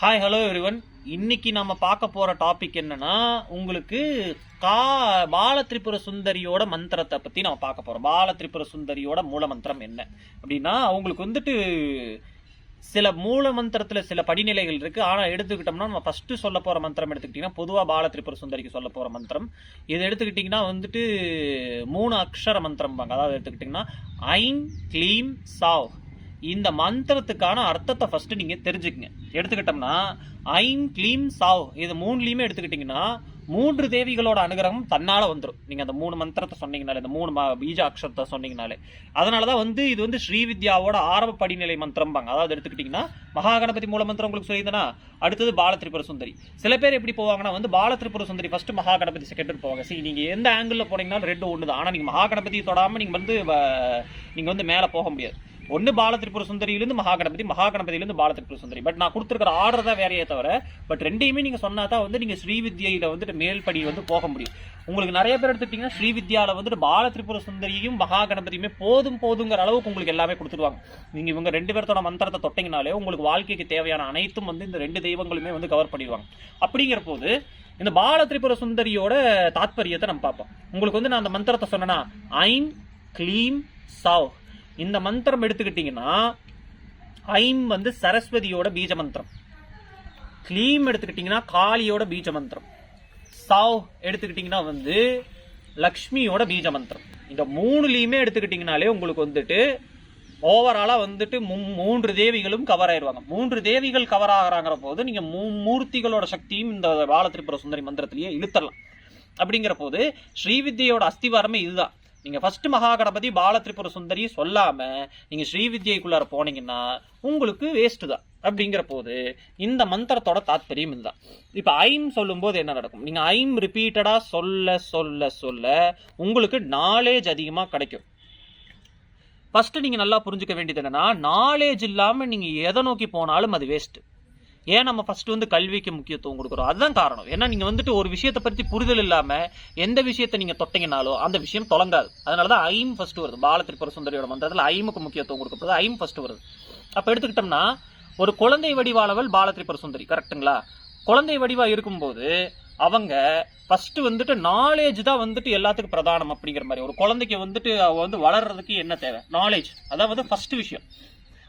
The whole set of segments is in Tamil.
ஹாய் ஹலோ எவ்ரிவன் இன்னைக்கு நம்ம பார்க்க போற டாபிக் என்னன்னா உங்களுக்கு கா பால திரிபுர சுந்தரியோட மந்திரத்தை பத்தி நம்ம பார்க்க போறோம். பால திரிபுர சுந்தரியோட மூல மந்திரம் என்ன? அப்படின்னா அவங்களுக்கு வந்துட்டு சில மூல மந்திரத்தில் சில படிநிலைகள் இருக்குது ஆனால் எடுத்துக்கிட்டோம்னா நம்ம ஃபஸ்ட்டு சொல்ல போகிற மந்திரம் எடுத்துக்கிட்டிங்கன்னா பொதுவாக பால திரிபுர சுந்தரிக்கு சொல்ல போகிற மந்திரம். இது எடுத்துக்கிட்டிங்கன்னா வந்துட்டு மூணு அக்ஷர மந்திரம் அதாவது எடுத்துக்கிட்டிங்கன்னா ஐன் க்ளீம் சாவ். இந்த மந்திரத்துக்கான அர்த்தத்தை ஃபர்ஸ்ட் நீங்க தெரிஞ்சுக்கங்க. எடுத்துக்கிட்டோம்னா ஐம் க்ளீம் சாவ். இது மூணுலேயுமே எடுத்துக்கிட்டீங்கன்னா மூன்று தேவிகளோட அனுகிரகம் தன்னால வந்துடும் நீங்க அந்த மூணு மந்திரத்தை சொன்னீங்கனாலே இந்த மூணு பீஜ அக்ஷரத்தை சொன்னீங்கனாலே. அதனாலதான் வந்து இது வந்து ஸ்ரீவித்யாவோட ஆரம்ப படிநிலை மந்திரம்பாங்க. அதாவது எடுத்துக்கிட்டீங்கன்னா மகாகணபதி மூல மந்திரம் உங்களுக்கு சொல்லியிருந்தேனா அடுத்தது பாலத்ரிபுர சுந்தரி. சில பேர் எப்படி போவாங்கன்னா வந்து பாலத்ரிபுர சுந்தரி ஃபர்ஸ்ட் மகாகணபதி செகண்ட் போவாங்க. சரி நீங்க எந்த ஆங்கிள் போனீங்கன்னா ரெண்டு ஒன்று தான் ஆனா நீங்க மகாகணபதி தொடாம நீங்க வந்து நீங்கள் நீங்க வந்து மேலே போக முடியாது. ஒன்னு பால திரிபுர சுந்தரியிலிருந்து மகாகணபதி மகாகணபதியிலிருந்து பால திரிபுர சுந்தரி. பட் நான் கொடுத்துருக்கிற ஆர்டர் தான் வேறையே தவிர பட் ரெண்டையுமே நீங்க சொன்னா தான் வந்து நீங்க ஸ்ரீவித்யில வந்துட்டு மேல்படி வந்து போக முடியும். உங்களுக்கு நிறைய பேர் எடுத்துக்கிட்டிங்கன்னா ஸ்ரீவித்யால வந்துட்டு பால திரிபுர சுந்தரியும் மகாகணபதியுமே போதும் போதுங்கிற அளவுக்கு உங்களுக்கு எல்லாமே கொடுத்துருவாங்க நீங்க இவங்க ரெண்டு பேர்த்தோட மந்திரத்தை தொட்டீங்கனாலே உங்களுக்கு வாழ்க்கைக்கு தேவையான அனைத்தும் வந்து இந்த ரெண்டு தெய்வங்களுமே வந்து கவர் பண்ணிடுவாங்க. அப்படிங்கிற போது இந்த பால திரிபுர சுந்தரியோட தாத்பரியத்தை நம்ம பார்ப்போம். உங்களுக்கு வந்து நான் அந்த மந்திரத்தை சொன்னேன்னா ஐம் க்ளீம் சாவ் இந்த மந்திரம் எடுத்துக்கிட்டீங்கன்னா ஐம் வந்து சரஸ்வதியோட பீஜ மந்திரம். க்ளீம் எடுத்துக்கிட்டீங்கன்னா காளியோட பீஜ மந்திரம். சாவ் எடுத்துக்கிட்டீங்கன்னா வந்து லக்ஷ்மியோட பீஜ மந்திரம். இந்த மூணுலையுமே எடுத்துக்கிட்டிங்கனாலே உங்களுக்கு வந்துட்டு ஓவராலாக வந்துட்டு மூ- மூன்று தேவிகளும் கவர் ஆயிடுவாங்க மூன்று தேவிகள் கவர் ஆகுறாங்கிற போது நீங்கள் மூ மூர்த்திகளோட சக்தியும் இந்த பால திரிபுர சுந்தரி மந்திரத்திலேயே இழுத்தரலாம். அப்படிங்கிற போது ஸ்ரீவித்யோட அஸ்திவாரமே இதுதான். நீங்கள் ஃபஸ்ட்டு மகாகணபதி பால திரிபுர சுந்தரி சொல்லாமல் நீங்கள் ஸ்ரீவித்யக்குள்ளார போனீங்கன்னா உங்களுக்கு வேஸ்ட்டு தான் அப்படிங்கிற போது இந்த மந்திரத்தோட தாத்பரியம் இதுதான். இப்போ ஐம் சொல்லும்போது என்ன நடக்கும்? நீங்கள் ஐம் ரிப்பீட்டடாக சொல்ல சொல்ல சொல்ல உங்களுக்கு நாலேஜ் அதிகமாக கிடைக்கும். ஃபஸ்ட்டு நீங்கள் நல்லா புரிஞ்சுக்க வேண்டியது என்னென்னா நாலேஜ் இல்லாமல் நீங்கள் எதை நோக்கி போனாலும் அது வேஸ்ட்டு ஏன் நம்ம ஃபர்ஸ்ட் வந்து கல்விக்கு முக்கியத்துவம் கொடுக்குறோம்? அதுதான் காரணம். ஏன்னா நீங்கள் வந்துட்டு ஒரு விஷயத்தை பற்றி புரிதல் இல்லாமல் எந்த விஷயத்தை நீங்கள் தொட்டீங்கனாலும் அந்த விஷயம் தொடங்காது அதனாலதான் ஐம் ஃபர்ஸ்ட் வருது. பால திரிபுர சுந்தரியோட மந்திரத்தில் ஐமுக்கு முக்கியத்துவம் கொடுக்கப்படுது. ஐம் ஃபர்ஸ்ட் வருது. அப்போ எடுத்துக்கிட்டோம்னா ஒரு குழந்தை வடிவாளவள் பால திரிபுர சுந்தரி. கரெக்ட்டுங்களா குழந்தை வடிவாக இருக்கும்போது அவங்க ஃபஸ்ட்டு வந்துட்டு நாலேஜ் தான் வந்துட்டு எல்லாத்துக்கும் பிரதானம் அப்படிங்கிற மாதிரி. ஒரு குழந்தைக்கு வந்துட்டு அவள் வந்து வளர்றதுக்கு என்ன தேவை? நாலேஜ் அதான் வந்து ஃபஸ்ட்டு விஷயம்.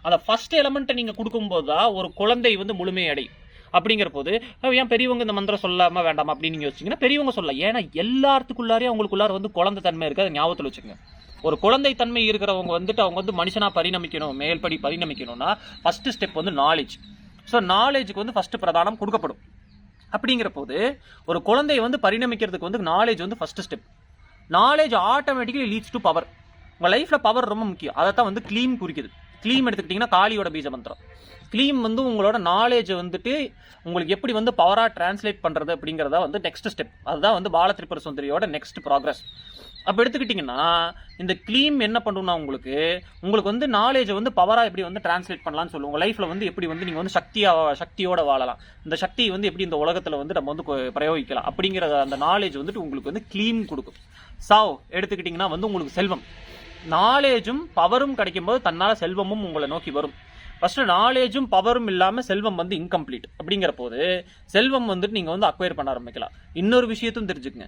அந்த ஃபர்ஸ்ட் எலமெண்ட்டை நீங்கள் கொடுக்கும்போது தான் ஒரு குழந்தை வந்து முழுமையடையும் அப்படிங்கிற போது ஏன் பெரியவங்க இந்த மந்திரம் சொல்லாமல் வேண்டாமா? அப்படின்னு நீங்கள் யோசிச்சீங்கன்னா பெரியவங்க சொல்லலாம் ஏன்னா எல்லாத்துக்குள்ளாரே அவங்களுக்குள்ளார வந்து குழந்தை தன்மை இருக்குது அதை ஞாபகத்தில் வச்சுக்கோங்க. ஒரு குழந்தை தன்மை இருக்கிறவங்க வந்துட்டு அவங்க வந்து மனுஷனா பரிணமிக்கணும் மேல்படி பரிணமிக்கணும்னா ஃபஸ்ட்டு ஸ்டெப் வந்து நாலேஜ் ஸோ நாலேஜுக்கு வந்து ஃபஸ்ட்டு பிரதானம் கொடுக்கப்படும். அப்படிங்கிற போது ஒரு குழந்தையை வந்து பரிணமிக்கிறதுக்கு வந்து நாலேஜ் வந்து first step knowledge automatically leads to power உங்கள் லைஃப்பில் பவர் ரொம்ப முக்கியம். அதை தான் வந்து க்ளீன் குறிக்குது. க்ளீம் எடுத்துக்கிட்டிங்கன்னா காளியோட பீஜ மந்திரம். க்ளீம் வந்து உங்களோட நாலேஜை வந்துட்டு உங்களுக்கு எப்படி வந்து பவராக டிரான்ஸ்லேட் பண்ணுறது அப்படிங்கிறத வந்து நெக்ஸ்ட் ஸ்டெப் அதுதான் வந்து பால திரிபுர சுந்தரியோட நெக்ஸ்ட் ப்ராக்ரஸ் அப்போ எடுத்துக்கிட்டிங்கன்னா இந்த க்ளீம் என்ன பண்ணுன்னா உங்களுக்கு உங்களுக்கு வந்து நாலேஜை வந்து பவராக எப்படி வந்து டிரான்ஸ்லேட் பண்ணலாம்னு சொல்லுவோம். உங்கள் லைஃப்பில் வந்து எப்படி வந்து நீங்கள் வந்து சக்தியாக சக்தியோட வாழலாம். இந்த சக்தியை வந்து எப்படி இந்த உலகத்தில் வந்து நம்ம வந்து பிரயோகிக்கலாம் அப்படிங்கிற அந்த நாலேஜ் வந்துட்டு உங்களுக்கு வந்து கிளீம் கொடுக்கும். சாவ் எடுத்துக்கிட்டிங்கன்னா வந்து உங்களுக்கு செல்வம். நாலேஜும் பவரும் கிடைக்கும்போது தன்னால் செல்வமும் உங்களை நோக்கி வரும். ஃபஸ்ட்டு நாலேஜும் பவரும் இல்லாமல் செல்வம் வந்து இன்கம்ப்ளீட் அப்படிங்கிற போது செல்வம் வந்துட்டு நீங்கள் வந்து அக்வயர் பண்ண ஆரம்பிக்கலாம். இன்னொரு விஷயத்தையும் தெரிஞ்சுக்கங்க.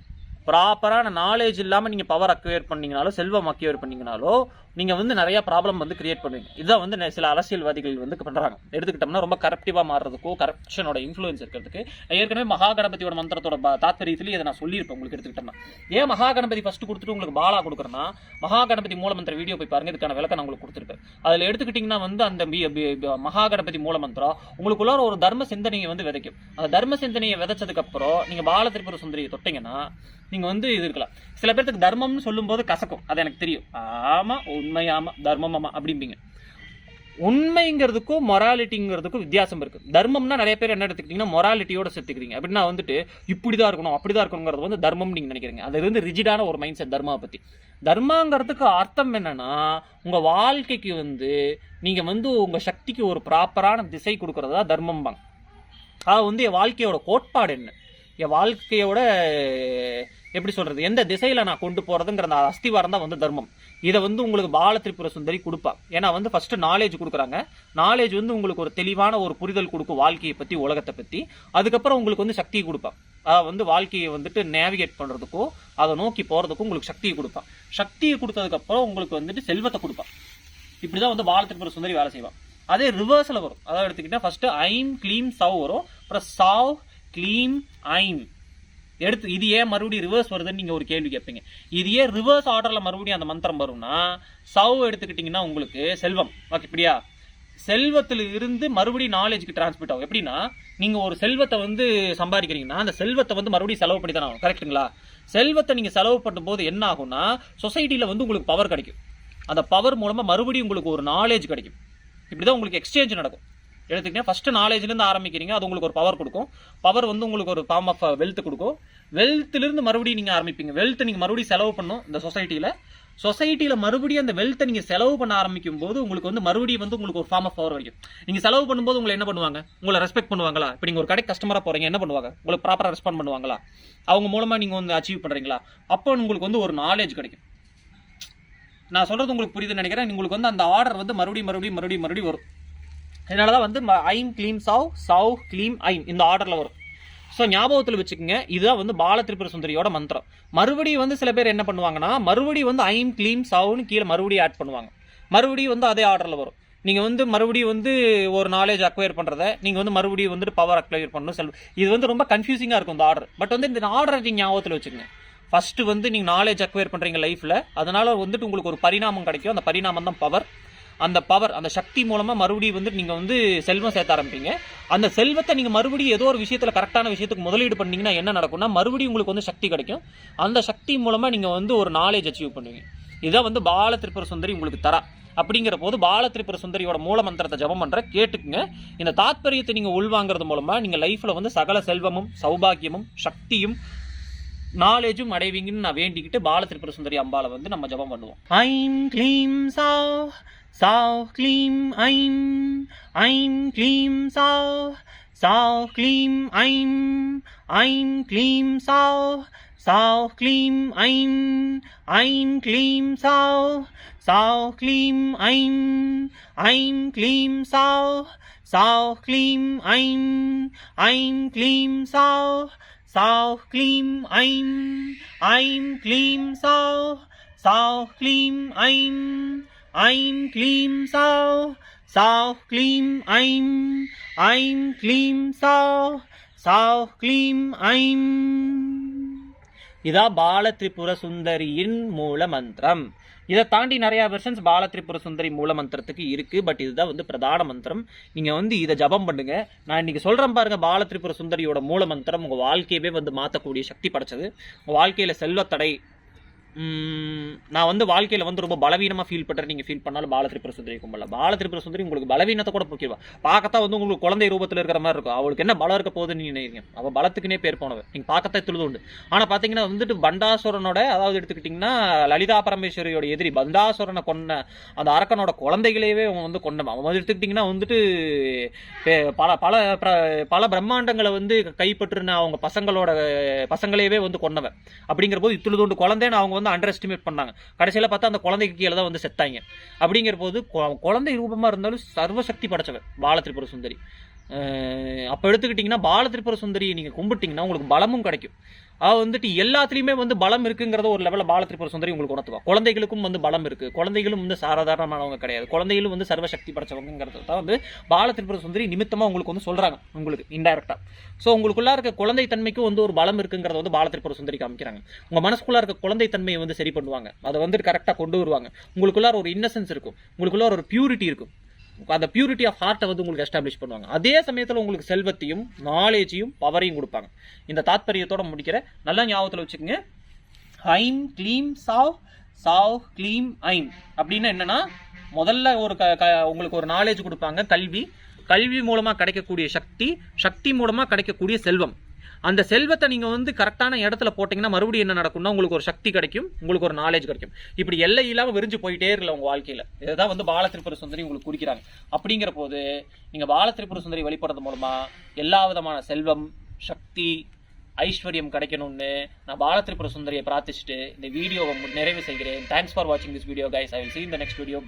ப்ராப்பரான நாலேஜ் இல்லாமல் நீங்கள் பவர் அக்வேர் பண்ணீங்கனாலோ செல்வம் அக்வேர் பண்ணீங்கனாலோ நீங்கள் வந்து நிறைய ப்ராப்ளம் வந்து கிரியேட் பண்ணுவீங்க. இதுதான் வந்து சில அரசியல்வாதிகள் வந்து பண்ணுறாங்க எடுத்துக்கிட்டோம்னா ரொம்ப கரப்டிவாக மாறுறதுக்கோ கரப்ஷனோட இன்ஃப்ளூயன்ஸ் இருக்கிறதுக்கு ஏற்கனவே மகாகணபதியோட மந்திரத்தோட தாத்பரியத்திலேயே இதை நான் சொல்லியிருப்பேன் உங்களுக்கு எடுத்துக்கிட்டோம்னா. ஏன் மகாகணபதி ஃபஸ்ட்டு கொடுத்துட்டு உங்களுக்கு பாலா கொடுக்குறேன்னா மகாகணபதி மூலமந்திர வீடியோ போய் பாருங்க இதுக்கான விளக்கம் நான் உங்களுக்கு கொடுத்துருப்பேன். அதில் எடுத்துக்கிட்டிங்கன்னா வந்து அந்த பி- பி- மகாகணபதி மூலமந்திரம் உங்களுக்குள்ளார ஒரு தர்ம சிந்தனையை வந்து விதைக்கும். அந்த தர்ம சிந்தனையை விதைச்சதுக்கப்புறம் நீங்கள் பாலத்திரிபுர பால சுந்தரியை தொட்டிங்கன்னா நீங்க வந்து இது இருக்கலாம். சில பேர்த்துக்கு தர்மம்னு சொல்லும்போது கசக்கும். அது எனக்கு தெரியும். ஆமா உண்மை ஆமா தர்மம் ஆமா அப்படிம்பீங்க. உண்மைங்கிறதுக்கும் மொராலிட்டிங்கிறதுக்கும் வித்தியாசம் இருக்கு. தர்மம்னா நிறைய பேர் என்ன எடுத்துக்கிட்டீங்கன்னா மொராலிட்டியோட சேர்த்துக்கிறீங்க அப்படின்னா வந்துட்டு இப்படிதான் இருக்கணும் அப்படிதான் இருக்கணுங்கிறது வந்து தர்மம் நீங்க நினைக்கிறீங்க. அது வந்து ரிஜிடான ஒரு மைண்ட் செட் தர்மாவை பத்தி. தர்மாங்கிறதுக்கு அர்த்தம் என்னன்னா உங்க வாழ்க்கைக்கு வந்து நீங்க வந்து உங்க சக்திக்கு ஒரு ப்ராப்பரான திசை கொடுக்கறதா தர்மம்பாங்க. அது வந்து என் வாழ்க்கையோட கோட்பாடு என்ன? என் வாழ்க்கையோட எப்படி சொல்றது? எந்த திசையில நான் கொண்டு போறதுங்கிற அந்த அஸ்திவாரம் தான் வந்து தர்மம். இதை வந்து உங்களுக்கு பால திரிபுர சுந்தரி கொடுப்பா. ஏன்னா வந்து ஃபர்ஸ்ட் நாலேஜ் கொடுக்குறாங்க. நாலேஜ் வந்து உங்களுக்கு ஒரு தெளிவான ஒரு புரிதல் கொடுக்கும் வாழ்க்கையை பத்தி உலகத்தை பத்தி. அதுக்கப்புறம் உங்களுக்கு வந்து சக்தியை கொடுப்பா. அதாவது வந்து வாழ்க்கையை வந்துட்டு நேவிகேட் பண்றதுக்கும் அதை நோக்கி போறதுக்கும் உங்களுக்கு சக்தியை கொடுப்பான் சக்தியை கொடுத்ததுக்கு அப்புறம் உங்களுக்கு வந்துட்டு செல்வத்தை கொடுப்பா. இப்படிதான் வந்து பால திரிபுர சுந்தரி வேலை செய்வான் அதே ரிவர்ஸ்ல வரும். அதாவது எடுத்துக்கிட்டா ஃபர்ஸ்ட் ஐம் க்ளீம் சவ் வரும். அப்புறம் சாவ் க்ளீம் ஐம் எடுத்து இது ஏன் மறுபடியும் ரிவர்ஸ் வருதுன்னு நீங்கள் ஒரு கேள்வி கேட்பீங்க. இது ஏன் ரிவர்ஸ் ஆர்டரில் மறுபடியும் அந்த மந்திரம் வரும்னா சவ் எடுத்துக்கிட்டிங்கன்னா உங்களுக்கு செல்வம். ஓகே இப்படியா? செல்வத்தில் இருந்து மறுபடியும் நாலேஜுக்கு டிரான்ஸ்மிட் ஆகும். எப்படின்னா நீங்கள் ஒரு செல்வத்தை வந்து சம்பாதிக்கிறீங்கன்னா அந்த செல்வத்தை வந்து மறுபடியும் செலவு பண்ணி தானே ஆகும் கரெக்ட்டுங்களா செல்வத்தை நீங்கள் செலவு பண்ணும் போது என்ன ஆகும்னா சொசைட்டியில் வந்து உங்களுக்கு பவர் கிடைக்கும். அந்த பவர் மூலமாக மறுபடியும் உங்களுக்கு ஒரு நாலேஜ் கிடைக்கும். இப்படி தான் உங்களுக்கு எக்ஸ்சேஞ்ச் நடக்கும். எடுத்துக்கிட்டீங்கன்னா ஃபஸ்ட்டு நாலேஜ்லேருந்து ஆரம்பிக்கிறீங்க அது உங்களுக்கு ஒரு பவர் கொடுக்கும். பவர் வந்து உங்களுக்கு ஒரு ஃபார்ம் ஆஃப் வெல்த் கொடுக்கும். வெல்த்லேருந்து மறுபடியும் நீங்கள் ஆரம்பிப்பீங்க. வெல்த் நீங்கள் மறுபடியும் செலவு பண்ணும் இந்த சொசைட்டியில் சொசைட்டியில் மறுபடியும் அந்த வெல்த்தை நீங்கள் செலவு பண்ண ஆரம்பிக்கும் போது உங்களுக்கு வந்து மறுபடியும் வந்து உங்களுக்கு ஒரு ஃபார்ம் ஆஃப் பவர் கிடைக்கும். நீங்கள் செலவு பண்ணும்போது உங்களை என்ன பண்ணுவாங்க? உங்களை ரெஸ்பெக்ட் பண்ணுவாங்களா? இப்போ நீங்கள் ஒரு கடை கஸ்டமராக போகிறீங்க என்ன பண்ணுவாங்க? உங்களுக்கு ப்ராப்பராக ரெஸ்பாண்ட் பண்ணுவாங்களா? அவங்க மூலமாக நீங்கள் வந்து அச்சீவ் பண்ணுறீங்களா அப்போ உங்களுக்கு வந்து ஒரு நாலேஜ் கிடைக்கும். நான் சொல்கிறது உங்களுக்கு புரியுதுன்னு நினைக்கிறேன். உங்களுக்கு வந்து அந்த ஆர்டர் வந்து மறுபடியும் மறுபடியும் மறுபடியும் மறுபடியும் வரும். இதனால தான் வந்து ஐம் க்ளீம் சவ் சவ் க்ளீம் ஐம் இந்த ஆர்டரில் வரும். ஸோ ஞாபகத்தில் வச்சுக்கோங்க இதுதான் வந்து பால திரிபுர சுந்தரியோட மந்திரம். மறுபடியும் வந்து சில பேர் என்ன பண்ணுவாங்கன்னா மறுபடியும் வந்து ஐம் க்ளீம் சவுன்னு கீழே மறுபடியும் ஆட் பண்ணுவாங்க. மறுபடியும் வந்து அதே ஆர்டரில் வரும். நீங்கள் வந்து மறுபடியும் வந்து ஒரு நாலேஜ் அக்வயர் பண்ணுறத நீங்கள் வந்து மறுபடியும் வந்துட்டு பவர் அக்வயர் பண்ணணும் செல் இது வந்து ரொம்ப கன்ஃபியூசிங்காக இருக்கும் இந்த ஆர்டர் பட் வந்து இந்த ஆர்டரை நீங்கள் ஞாபகத்தில் வச்சுக்கோங்க. ஃபஸ்ட்டு வந்து நீங்கள் நாலேஜ் அக்வயர் பண்ணுறீங்க லைஃப்பில் அதனால் வந்துட்டு உங்களுக்கு ஒரு பரிணாமம் கிடைக்கும். அந்த பரிணாமம் தான் பவர் அந்த பவர் அந்த சக்தி மூலமாக மறுபடியும் வந்து நீங்கள் வந்து செல்வம் சேர்த்த ஆரம்பிப்பீங்க. அந்த செல்வத்தை நீங்கள் மறுபடியும் ஏதோ ஒரு விஷயத்தில் கரெக்டான விஷயத்துக்கு முதலீடு பண்ணீங்கன்னா என்ன நடக்கும்னா மறுபடியும் உங்களுக்கு வந்து சக்தி கிடைக்கும். அந்த சக்தி மூலமாக நீங்கள் வந்து ஒரு நாலேஜ் அச்சீவ் பண்ணுவீங்க. இதான் வந்து பால திரிபுர சுந்தரி உங்களுக்கு தரா. அப்படிங்கிற போது பால திரிபுர சுந்தரியோட மூல மந்திரத்தை ஜபம் பண்ணுற கேட்டுக்குங்க. இந்த தாத்பரியத்தை நீங்கள் உள்வாங்கிறது மூலமாக நீங்கள் லைஃப்பில் வந்து சகல செல்வமும் சௌபாகியமும் சக்தியும் நாலேஜும் அடைவீங்கன்னு நான் வேண்டிக்கிட்டு பால திரிபுர சுந்தரி அம்பால வந்து நம்ம ஜபம் பண்ணுவோம். ஐம் க்ளீம் சாவ் சாவ் க்ளீம் ஐம் ஐம் க்ளீம் சாவ் சாவ் க்ளீம் ஐம் ஐம் க்ளீம் சாவ் சாவ் க்ளீம் ஐம் ஐம் க்ளீம் சாவ் சாவ் க்ளீம் ஐம் ஐம் க்ளீம் சாவ் சாவ் க்ளீம் ஐம் ஐம் க்ளீம் சாவ் சாவ் க்ளீம் ஐம் ஐம் க்ளீம் சாவ் சாவ் க்ளீம் ஐம் ஐம் க்ளீம் சாவ் சாவ் க்ளீம் ஐம் ஐம் க்ளீம் சாவ் சாவ் க்ளீம் ஐம் இதா பால திரிபுர சுந்தரியின் மூல மந்திரம் இதை தாண்டி நிறைய வெர்ஷன்ஸ் பால திரிபுர சுந்தரி மூல மந்திரத்துக்கு இருக்கு. பட் இதுதான் வந்து பிரதான மந்திரம். நீங்க வந்து இதை ஜபம் பண்ணுங்க. நான் இன்னைக்கு சொல்றேன் பாருங்க பால திரிபுர சுந்தரியோட மூல மந்திரம் உங்க வாழ்க்கையவே வந்து மாத்தக்கூடிய சக்தி படைச்சது. உங்க வாழ்க்கையில செல்வத்தடை நான் வந்து வாழ்க்கையில் வந்து ரொம்ப பலவீனமாக ஃபீல் பண்ணுறேன் நீங்கள் ஃபீல் பண்ணாலும் பாலத்திரிபுர சுந்தரி கும்பல பாலத்திரிபுர சுந்தரி உங்களுக்கு பலவீனத்தை கூட போக்கிடுவா பார்க்கத்தான் வந்து உங்களுக்கு குழந்தை ரூபத்தில் இருக்கிற மாதிரி இருக்கும். அவளுக்கு என்ன பலம் இருக்க போகுதுன்னு நீங்கள் நினைக்கிறீங்க? அவள் பலத்துக்குனே பேர் போனவ. நீங்கள் பார்க்கத்தான் துழுது உண்டு. ஆனால் பார்த்தீங்கன்னா வந்துட்டு பண்டாசுரனோட அதாவது எடுத்துக்கிட்டிங்கன்னா லலிதா பரமேஸ்வரியோட எதிரி பண்டாசுரனை கொன்ன அந்த அரக்கனோட குழந்தைகளையவே அவன் வந்து கொண்டவன் அவன் வந்து எடுத்துக்கிட்டிங்கன்னா வந்துட்டு பல பல பல பிரம்மாண்டங்களை வந்து கைப்பற்றுன அவங்க பசங்களோட பசங்களையவே வந்து கொன்னவன். அப்படிங்கிற போது இத்துழுதோண்டு குழந்தைன்னு அவங்க வந்து அண்டர் எஸ்டிமேட் பண்ணாங்க. கடைசியில பார்த்தா அந்த குழந்தைக்கு கீழே தான் வந்து செத்தாங்க. அப்படிங்கிற போது குழந்தை ரூபமா இருந்தாலும் சர்வசக்தி படைச்சவர் பாலத்திரிபுர சுந்தரி. அப்போ எடுத்துக்கிட்டிங்கன்னா பாலத்திரிபுர சுந்தரி சுந்தரியை நீங்க கும்பிட்டீங்கன்னா உங்களுக்கு பலமும் கிடைக்கும். வந்துட்டு எல்லாத்துலயுமே வந்து பலம் இருக்குங்கிறத ஒரு லெவலில் பாலத்திரிபுர சுந்தரி உங்களுக்கு உணர்த்துவா. குழந்தைகளுக்கும் வந்து பலம் இருக்கு. குழந்தைகளும் வந்து சாதாரணமானவங்க கிடையாது. குழந்தைகளும் வந்து சர்வசக்தி படைச்சவங்கிறது தான் வந்து பாலத்திரிபுர சுந்தரி நிமித்தமா உங்களுக்கு வந்து சொல்றாங்க. உங்களுக்கு இன்டைரக்டா ஸோ உங்களுக்குள்ள இருக்க குழந்தை தன்மைக்கும் வந்து ஒரு பலம் இருக்குங்கிறத வந்து பாலத்திரிபுர சுந்தரி காமிக்கிறாங்க. உங்க மனசுக்குள்ள இருக்க குழந்தை தன்மையை வந்து சரி பண்ணுவாங்க. அதை வந்து கரெக்டாக கொண்டு வருவாங்க. உங்களுக்குள்ள ஒரு இன்னசென்ஸ் இருக்கும். உங்களுக்குள்ள ஒரு பியூரிட்டி இருக்கும். அந்த பியூரிட்டி ஆஃப் ஹார்ட்டை வந்து உங்களுக்கு எஸ்டாப்ளிஷ் பண்ணுவாங்க. அதே சமயத்தில் உங்களுக்கு செல்வத்தையும் நாலேஜையும் பவரையும் கொடுப்பாங்க. இந்த தாத்பரியத்தோட முடிக்கிற நல்லா ஞாபகத்தில் வச்சுக்கோங்க. ஐம் க்ளீம் சாவ் சாவ் க்ளீம் ஐம். அப்படின்னு என்னன்னா முதல்ல ஒரு க க- உங்களுக்கு ஒரு நாலேஜ் கொடுப்பாங்க கல்வி. கல்வி மூலமாக கிடைக்கக்கூடிய சக்தி சக்தி மூலமாக கிடைக்கக்கூடிய செல்வம். அந்த செல்வத்தை நீங்கள் வந்து கரெக்டான இடத்துல போட்டிங்கன்னா மறுபடியும் என்ன நடக்கும்னா உங்களுக்கு ஒரு சக்தி கிடைக்கும் உங்களுக்கு ஒரு நாலேஜ் கிடைக்கும். இப்படி எல்லை இல்லாமல் விரிஞ்சு போயிட்டே இருக்கல உங்கள் வாழ்க்கையில். இதுதான் வந்து பால சுந்தரி உங்களுக்கு குறிக்கிறாங்க. அப்படிங்கிற போது நீங்கள் பால சுந்தரி வழிபடுறது மூலமாக எல்லா விதமான செல்வம் சக்தி ஐஸ்வர்யம் கிடைக்கணும்னு நான் பாலத்திரிபுர சுந்தரியை பிரார்த்திச்சுட்டு இந்த வீடியோவை நிறைவு செய்கிறேன். தேங்க்ஸ் ஃபார் வாட்சிங் this video guys I will see இந்த நெக்ஸ்ட் வீடியோ